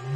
เอา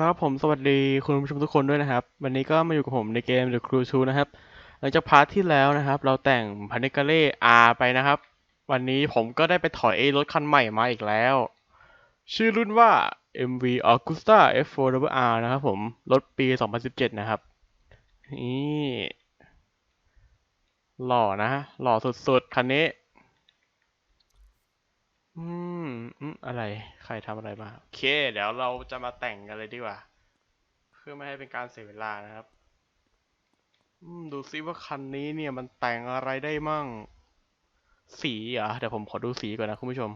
ละครับผมสวัสดีคุณผู้ชมทุกคนด้วยนะครับ วันนี้ก็มาอยู่กับผมในเกม The Crew 2นะครับ หลังจากพาร์ทที่แล้วนะครับ เราแต่งพานิกาเล่ R ไปนะครับ วันนี้ผมก็ได้ไปถอยรถคันใหม่มาอีกแล้ว ชื่อรุ่นว่า MV Agusta F4WR นะครับผม รถปี 2017 นะครับ นี่ หล่อนะ หล่อสุดๆ คันนี้อืมอืมอะไร ใครทำอะไรมา โอเค เดี๋ยวเราจะมาแต่งกันเลยดีกว่า เพื่อไม่ให้เป็นการเสียเวลานะครับอืมดูซิว่าคันนี้เนี่ยมันแต่งอะไรได้มั่ง สีเหรอะเดี๋ยวผมขอดูสีก่อนนะคุณผู้ชม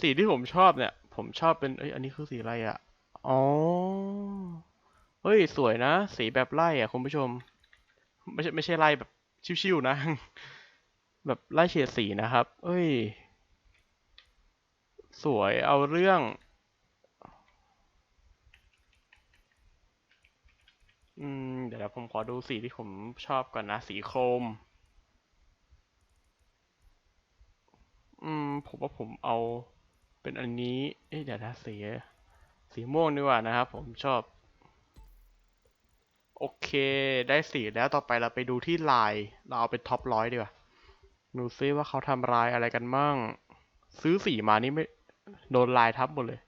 สีที่ผมชอบเนี่ย ผมชอบเป็นเอ้ยอันนี้คือสีอะไรอะ อ๋อ เฮ้ย สวยนะ สีแบบไล่อะคุณผู้ชม ไม่ใช่ไม่ใช่ไล่แบบชิวๆนะ แบบไล่เฉดสีนะครับ เอ้ย สวยเอาเรื่อง อืม เดี๋ยวผมขอดูสีที่ผมชอบก่อนนะ สีโครมอืม ผมว่าผมเอา เป็นอันนี้เอ๊ะเดี๋ยวนะสีสีม่วงดีกว่านะครับผมชอบ โอเคได้สีแล้วต่อไปเราไปดูที่ลาย เราเอาเป็นท็อปร้อยดีกว่าดูซิว่าเขาทำลายอะไรกันมั่งซื้อสีมานี่ไม่โดนลายทับหมดเลย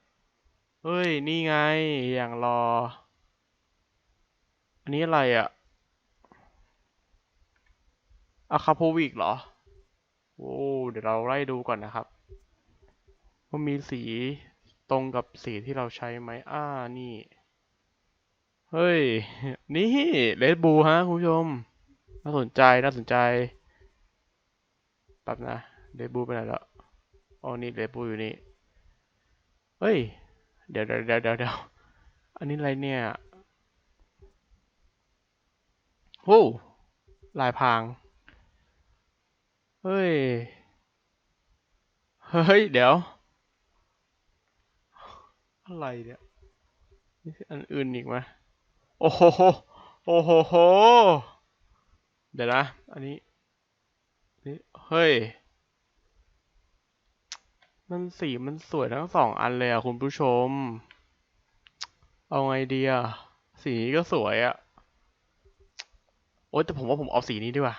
เฮ้ย นี่ไง อย่างรอ อันนี้อะไรอะอะคาโพวิกเหรอ โอ้ เดี๋ยวเราไล่ดูก่อนนะครับ ว่ามีสีตรงกับสีที่เราใช้ไหมอ่า นี่ เฮ้ย นี่เลดบูฮะคุณผู้ชม น่าสนใจ น่าสนใจแป๊บนะเรดบูไปไหนแล้วอ๋อนี่เรดบูอยู่นี่ เฮ้ยเดี๋ยวเดี๋ยวเดี๋ยวเดี๋ยวเดี๋ยวอันนี้อะไรเนี่ยโอ้ลายพาง เฮ้ย เฮ้ย เดี๋ยว อะไรเนี่ยนี่อันอื่นอีกไหมโอ้โหโอ้โหโหเดี๋ยวนะ อันนี้นี่เฮ้ย มันสีมันสวยทั้งสองอันเลยอะคุณผู้ชม เอาไงดีอะสีนี้ก็สวยอะ โอ๊ยแต่ผมว่าผมเอาสีนี้ดีกว่า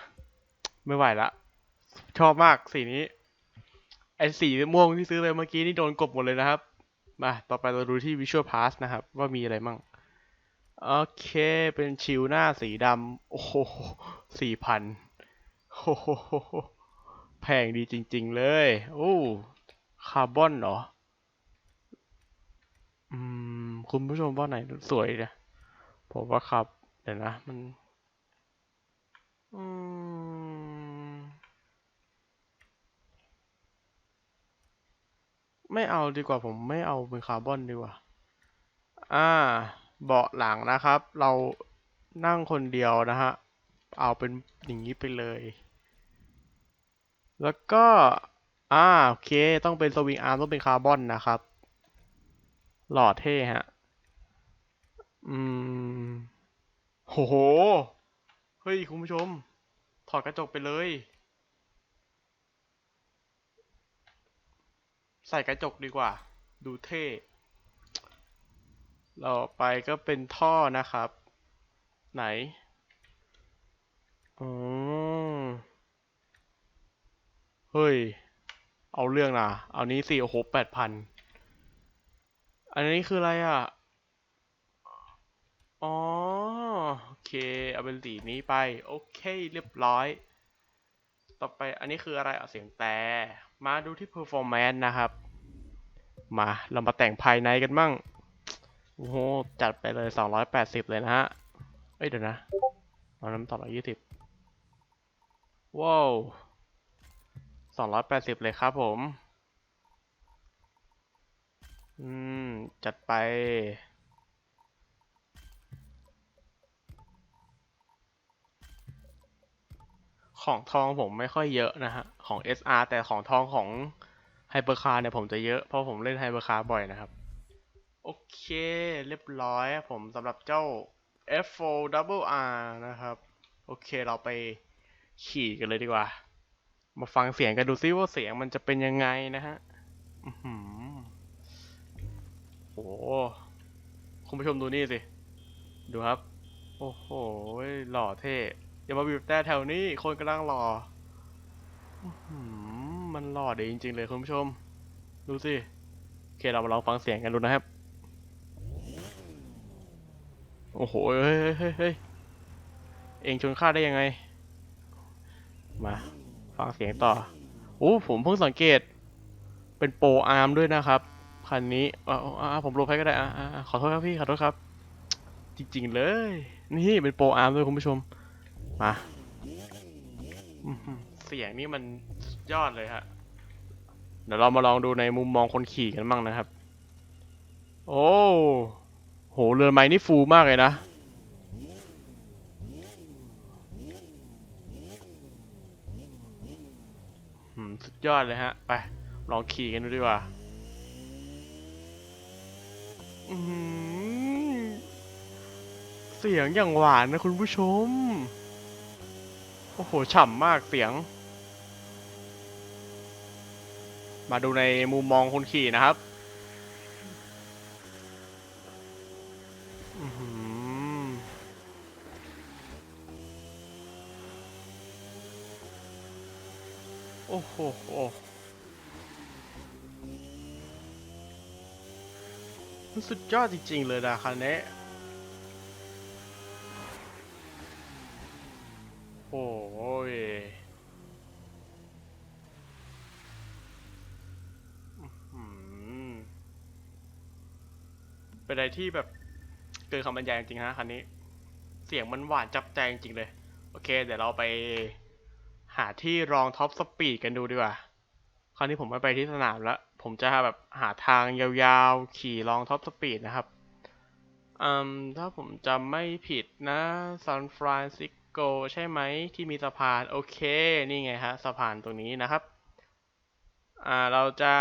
ไม่ไหวละ ชอบมากสีนี้ ไอ้สีม่วงที่ซื้อไปเมื่อกี้นี่โดนกบหมดเลยนะครับ มาต่อไปเราดูที่ Visual Pass นะครับ ว่ามีอะไรมั่ง โอเคเป็นชิวหน้าสีดำ โอ้โหสี่พันโอ้โหแพงดีจริง ๆ เลย โอ้ คาร์บอนเหรอ อืม คุณผู้ชมว่าไหนสวยเนี่ยผมว่าครับ เดี๋ยวนะ มัน ไม่เอาดีกว่าผมไม่เอาเป็นคาร์บอนดีกว่า อ่า เบาะหลังนะครับ เรานั่งคนเดียวนะฮะ เอาเป็นอย่างนี้ไปเลย แล้วก็ อ่า โอเค ต้องเป็นสวิงอาร์มต้องเป็นคาร์บอนนะครับ หล่อเท่ฮะ อืม โหโหเฮ้ย คุณผู้ชม ถอดกระจกไปเลย ใส่กระจกดีกว่า ดูเท่ต่อไปก็เป็นท่อนะครับ ไหนอ๋อเฮ้ย เอาเรื่องนะเอานี้สิโอ้โหแปดพันอันนี้คืออะไรอะ อ๋อ โอเค เอาเป็นสีนี้ไป โอเค เรียบร้อย ต่อไปอันนี้คืออะไรเอาเสียงแต่ มาดูที่ performance นะครับ มาเรามาแต่งภายในกันมั่ง โอ้โห จัดไปเลย 280 เลยนะฮะ เอ้ยเดี๋ยวนะเอาน้ำต่อ120ว้าว280 เลยครับผม อืม จัดไป ของทองผมไม่ค่อยเยอะนะฮะ ของ SR แต่ของทองของไฮเปอร์คาร์เนี่ยผมจะเยอะเพราะผมเล่นไฮเปอร์คาร์บ่อยนะครับ โอเค เรียบร้อยผมสำหรับเจ้า F4 Double R นะครับ โอเคเราไปขี่กันเลยดีกว่า มาฟังเสียงกันดูซิว่าเสียงมันจะเป็นยังไงนะฮะโอ้โหคุณผู้ชมดูนี่สิ ดูครับ โอ้โห หล่อเท่ อย่ามาบีบแต่แถวนี้ คนกำลังหล่อมันหล่อดีจริง ๆ เลยคุณผู้ชม ดูสิโอเคเรามาลองฟังเสียงกันดูนะครับ โอ้โหเฮ้ยเฮ้ยเฮ้ยเฮ้ยเองชนข้าได้ยังไง มา ฟังเสียงต่อโอ้ผมเพิ่งสังเกต เป็นโปรอาร์มด้วยนะครับคันนี้อ่าผมลบให้ก็ได้อ่าขอโทษครับพี่ ขอโทษครับ จริง ๆ เลย นี่เป็นโปรอาร์มด้วยคุณผู้ชม มาอื้อหือเสียงนี่มันสุดยอดเลยฮะ เดี๋ยวเรามาลองดูในมุมมองคนขี่กันบ้างนะครับ โอ้โหเรือนไม้นี่ฟูมากเลยนะ อืมสุดยอดเลยฮะ ไป ลองขี่กันดูดีกว่าอือหือเสียงอย่างหวานนะคุณผู้ชมโอ้โห ฉ่ำมากเสียง มาดูในมุมมองคนขี่นะครับอือหือโอ้โหมันสุดยอดจริง ๆ เลยนะคันนี้ เป็นอะไรที่แบบเกินคำบรรยายจริงๆฮะคันนี้ เสียงมันหวานจับใจจริงเลย โอเค เดี๋ยวเราไปหาที่รองท็อปสปีดกันดูดีกว่า คราวนี้ผมไม่ไปที่สนามแล้ว ผมจะแบบหาทางยาวๆ ขี่รองท็อปสปีดนะครับอืมถ้าผมจำไม่ผิดนะซานฟรานซิส โกใช่ไหมที่มีสะพานโอเคนี่ไงฮะสะพานตรงนี้นะครับอ่าเราจะ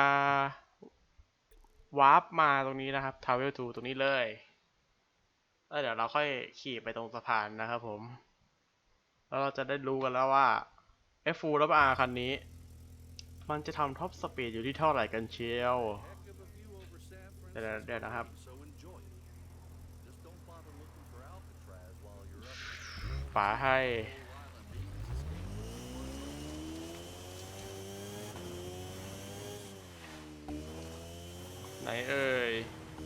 วาร์ปมาตรงนี้นะครับทาวเวลทูตรงนี้เลยแล้วเดี๋ยวเราค่อยขี่ไปตรงสะพานนะครับผม แล้วเราจะได้รู้กันแล้วว่า F4 แล้ว R คันนี้ มันจะทำท็อปสปีดอยู่ที่เท่าไหร่กันเชียว เดี๋ยวเดี๋ยวนะครับ there. ฝาให้ ไหนเอ่ย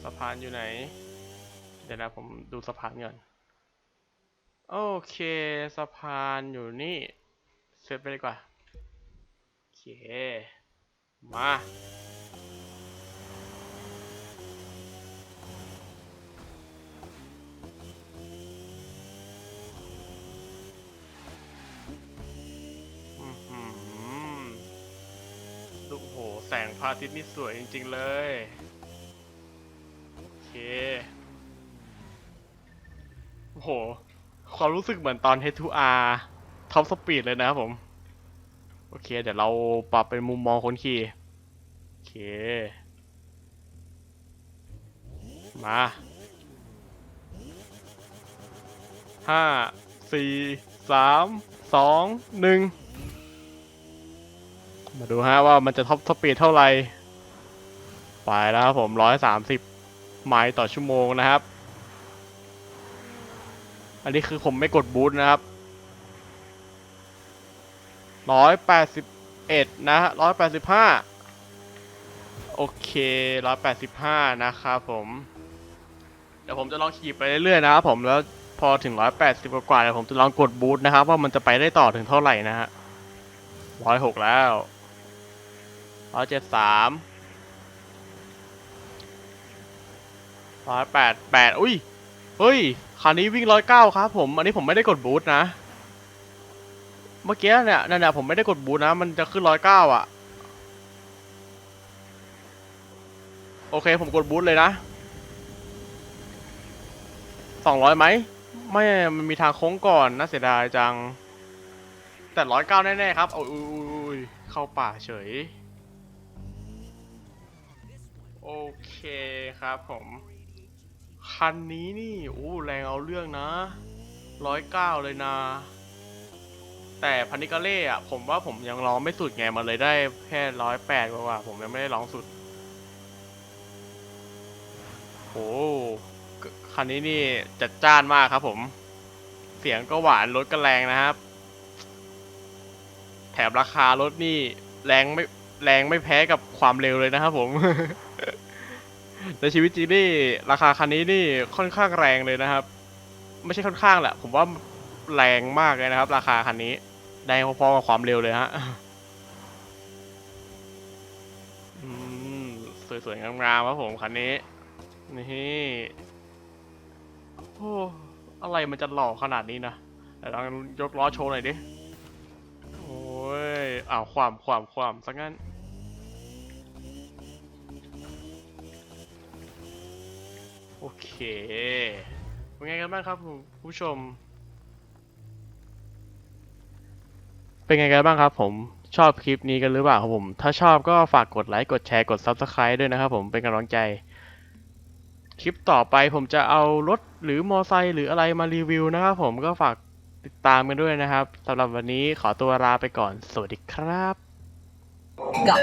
สะพานอยู่ไหน เดี๋ยวนะผมดูสะพานก่อนโอเคสะพานอยู่นี่เซตไปดีกว่าโอเค มา สงพระอาทิตย์นี่สวยจริง ๆ เลย โอเค โอ้โห ความรู้สึกเหมือนตอน H2R ท็อปสปีดเลยนะครับผม โอเค เดี๋ยวเราปรับเป็นมุมมองคนขี่ โอเค มาห้าสี่สามสองหนึ่ง มาดูฮะว่ามันจะท็อปสปีดเท่าไหร่ ไปแล้วครับผมร้อยสามสิบไมล์ต่อชั่วโมงนะครับ อันนี้คือผมไม่กดบูทนะครับร้อยแปดสิบเอ็ดนะฮะร้อยแปดสิบห้าโอเคร้อยแปดสิบห้านะครับผม เดี๋ยวผมจะลองขี่ไปเรื่อยๆนะครับผมแล้วพอถึงร้อยแปดสิบกว่าเดี๋ยวผมจะลองกดบูทนะครับ ว่ามันจะไปได้ต่อถึงเท่าไหร่นะฮะร้อยหกแล้ว ร้อยเจ็ดสามร้อยแปดแปดอุ้ย เฮ้ยคันนี้วิ่งร้อยเก้าครับผม อันนี้ผมไม่ได้กดบูทนะ เมื่อกี้เนี่ยนั่นน่ะผมไม่ได้กดบูทนะ มันจะขึ้นร้อยเก้าอะ โอเคผมกดบูทเลยนะสองร้อยไหม ไม่ มันมีทางโค้งก่อนน่าเสียดายจัง แต่ร้อยเก้าแน่ๆครับโอ้ยอุ๊ยอุ๊ยอุ๊ยเข้าป่าเฉย โอเคครับผม คันนี้นี่โอ้แรงเอาเรื่องนะร้อยเก้าเลยนะ แต่พันิกาเล่อะผมว่าผมยังร้องไม่สุดไงมันเลยได้แค่ร้อยแปดกว่าผมยังไม่ได้ร้องสุดโอ้คันนี้นี่จัดจ้านมากครับผม เสียงก็หวานรถก็แรงนะครับ แถมราคารถนี่แรงไม่แรงไม่แพ้กับความเร็วเลยนะครับผม ในชีวิตจริงนี่ราคาคันนี้นี่ค่อนข้างแรงเลยนะครับ ไม่ใช่ค่อนข้างแหละ ผมว่าแรงมากเลยนะครับ ราคาคันนี้แรงพอๆกับความเร็วเลยฮะอืมสวยๆงามๆครับผมคันนี้ นี่โอ้อะไรมันจะหล่อขนาดนี้นะแต่ลองยกล้อโชว์หน่อยดิ โอ้ยอ้าวความความความสักงั้น โอเคเป็นไงกันบ้างครับคุณผู้ชม เป็นไงกันบ้างครับ ผมชอบคลิปนี้กันหรือเปล่าครับผม ถ้าชอบก็ฝากกดไลค์กดแชร์กด Subscribe ด้วยนะครับผมเป็นกำลังใจ คลิปต่อไปผมจะเอารถหรือมอไซค์หรืออะไรมารีวิวนะครับผมก็ฝากติดตามกันด้วยนะครับสำหรับวันนี้ขอตัวลาไปก่อน สวัสดีครับ Go.